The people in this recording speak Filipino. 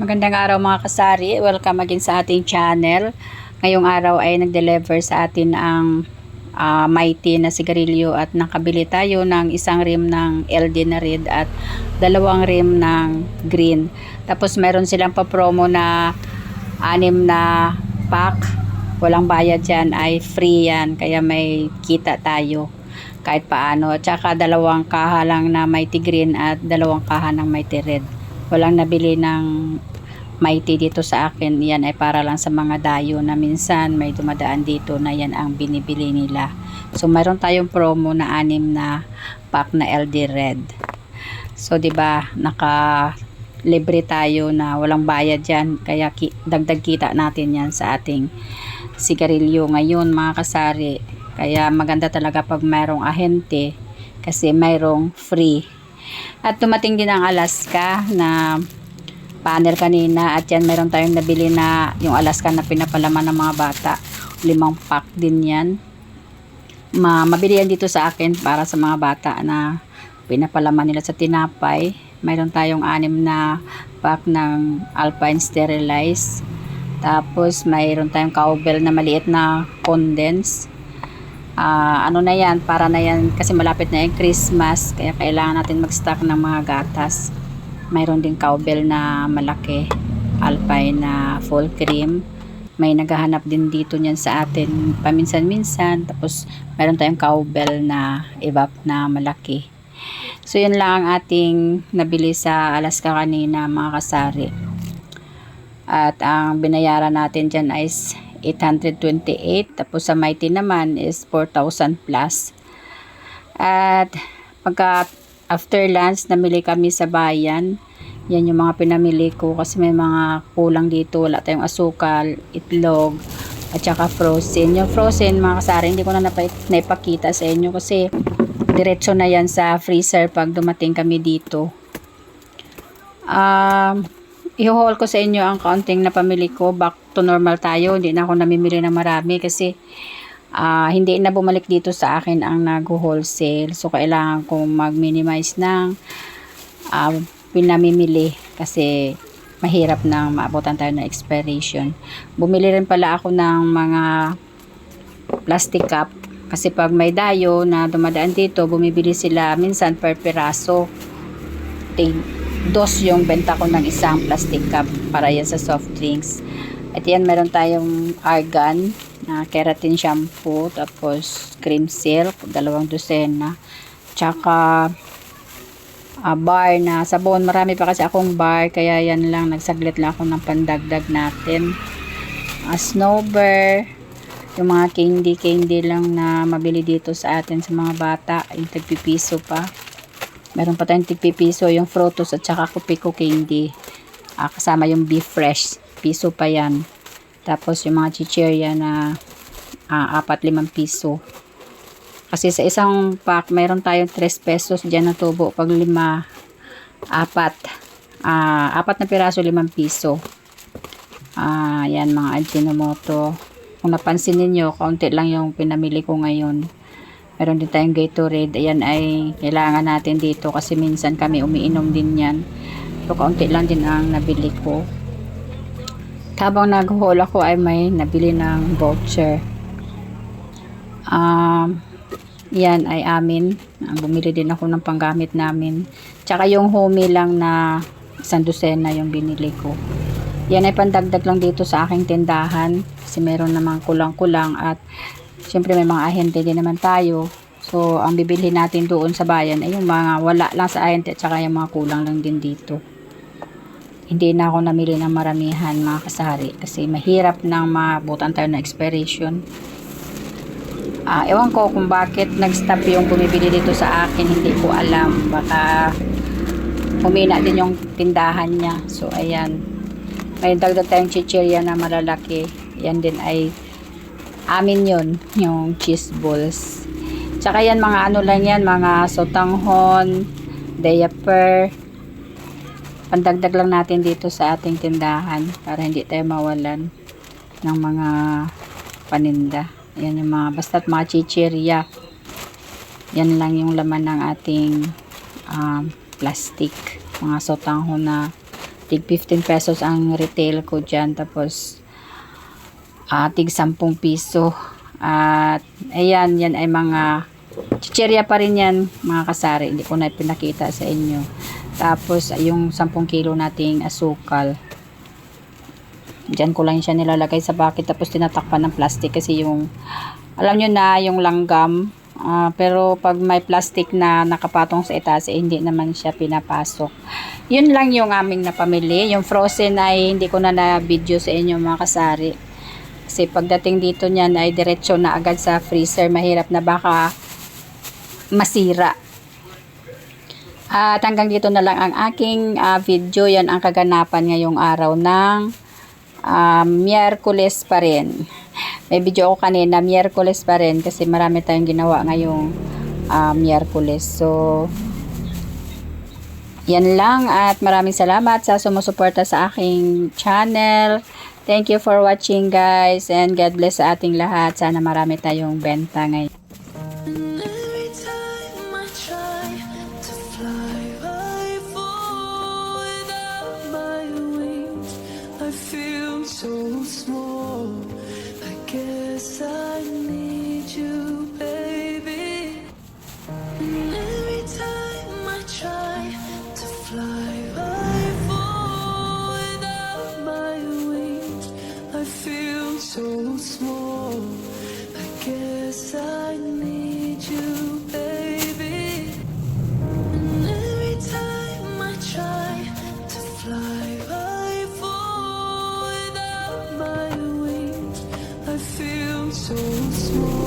Magandang araw mga kasari. Welcome again sa ating channel. Ngayong araw ay nag-deliver sa atin ang ah, mighty na sigarilyo at nakabili tayo ng isang rim ng LD na red at dalawang rim ng green. Tapos meron silang pa-promo na anim na pack. Walang bayad yan ay free yan. Kaya may kita tayo kahit paano. At saka dalawang kaha lang na mighty green at dalawang kaha ng mighty red. Walang nabili ng mighty dito sa akin. Yan ay para lang sa mga dayo na minsan may dumadaan dito na yan ang binibili nila. So mayroon tayong promo na anim na pack na LD red. So 'di ba naka libre tayo na walang bayad yan kaya ki- dagdag kita natin yan sa ating sigarilyo ngayon mga kasari kaya maganda talaga pag mayroong ahente kasi mayroong free at dumating din ang Alaska na panel kanina at yan meron tayong nabili na yung Alaska na pinapalaman ng mga bata. Limang pack din yan. Ma mabili yan dito sa akin para sa mga bata na pinapalaman nila sa tinapay. Mayroon tayong anim na pack ng Alpine Sterilize tapos mayroon tayong cowbell na maliit na condense Ah, ano na yan, para na yan kasi malapit na yung Christmas. Kaya kailangan natin mag-stock ng mga gatas mayroon din cowbell na malaki alpine na full cream. May naghahanap din dito niyan sa atin paminsan-minsan. Tapos mayroon tayong cowbell na evap na malaki. So yun lang ang ating nabili sa Alaska kanina mga kasari. At ang binayaran natin dyan is 828 tapos sa Mighty naman is 4,000 plus. At pagka after lunch namili kami sa bayan. Yan yung mga pinamili ko kasi may mga kulang dito. Wala tayong asukal itlog at saka frozen. Yung frozen mga kasari hindi ko na naipakita sa inyo kasi diretso na yan sa freezer pag dumating kami dito. Um, i-haul ko sa inyo ang kaunting na pamili ko. Back to normal tayo. Hindi na ako namimili ng marami kasi ah, hindi na bumalik dito sa akin ang nag-wholesale. So kailangan kong mag-minimize ng ah, pinamimili kasi mahirap na maabutan tayo ng expiration. Bumili rin pala ako ng mga plastic cup kasi pag may dayo na dumadaan dito bumibili sila minsan per piraso. Dos yung benta ko ng isang plastic cup para yan sa soft drinks. At yan meron tayong argan na keratin shampoo tapos cream silk dalawang dosena. Tsaka ah, bar na sabon. Marami pa kasi akong bar kaya yan lang. Nagsaglit lang ako ng pandagdag natin. Uh, snowber yung mga candy candy lang na mabili dito sa atin sa mga bata. Yung tagpipiso pa. Meron pa tayong tigpipiso yung frutos at saka kupiko candy. Ah, kasama yung beef fresh. Piso pa yan tapos yung mga chichirya na ah, apat limang piso. Kasi sa isang pack mayroon tayong 3 pesos dyan na tubo. Pag lima apat. Ah, apat na piraso limang piso. Yan mga Ajinomoto. Kung napansin ninyo kaunti lang yung pinamili ko ngayon. Meron din tayong Gatorade. Ayan ay kailangan natin dito kasi minsan kami umiinom din yan. So kaunti lang din ang nabili ko habang nag-haul ako ay may nabili ng voucher. Um, yan ay amin. Ah, bumili din ako ng panggamit namin. Tsaka yung homie lang na isang dosena yung binili ko. Yan ay pandagdag lang dito sa aking tindahan. Kasi meron namang kulang-kulang at syempre may mga ahente din naman tayo. So ang bibili natin doon sa bayan ay yung mga wala lang sa ahente at saka yung mga kulang lang din dito hindi na ako namili ng maramihan mga kasari kasi mahirap nang mabutan tayo ng expiration Ah, ewan ko kung bakit nag-stop yung bumibili dito sa akin, hindi ko alam. Baka humina din yung tindahan niya. So, ayan. May dagdag tayong chichirya na malalaki. Yan din ay amin yun, yung cheese balls. Tsaka yan, mga ano lang yan, mga sotanghon, diaper. Pandagdag lang natin dito sa ating tindahan para hindi tayo mawalan ng mga paninda. Yan yung mga, basta't mga chichirya. Yan lang yung laman ng ating um, plastic. Mga sotanghon na tig 15 pesos ang retail ko dyan. Tapos, ah, tig 10 piso. At, ayan, yan ay mga chicherya pa rin yan, mga kasari. Hindi ko na pinakita sa inyo. Tapos, yung 10 kilo nating asukal. Diyan ko lang siya nilalagay sa bucket. Tapos tinatakpan ng plastic kasi yung alam nyo na yung langgam. Ah, pero pag may plastic na nakapatong sa itaas eh, hindi naman siya pinapasok. Yun lang yung aming napamili. Yung frozen ay hindi ko na na video sa inyo mga kasari. Kasi pagdating dito niyan ay diretso na agad sa freezer. Mahirap na baka masira at hanggang dito na lang ang aking ah, video yan ang kaganapan ngayong araw ng um, Miyerkules pa rin. May video ako kanina, Miyerkules pa rin kasi marami tayong ginawa ngayong uh, Miyerkules. So, yan lang at maraming salamat sa sumusuporta sa aking channel. Thank you for watching guys and God bless sa ating lahat. Sana marami tayong benta ngayon. so small. I guess I need you, baby. And every time I try to fly, I fall without my wings. I feel so small.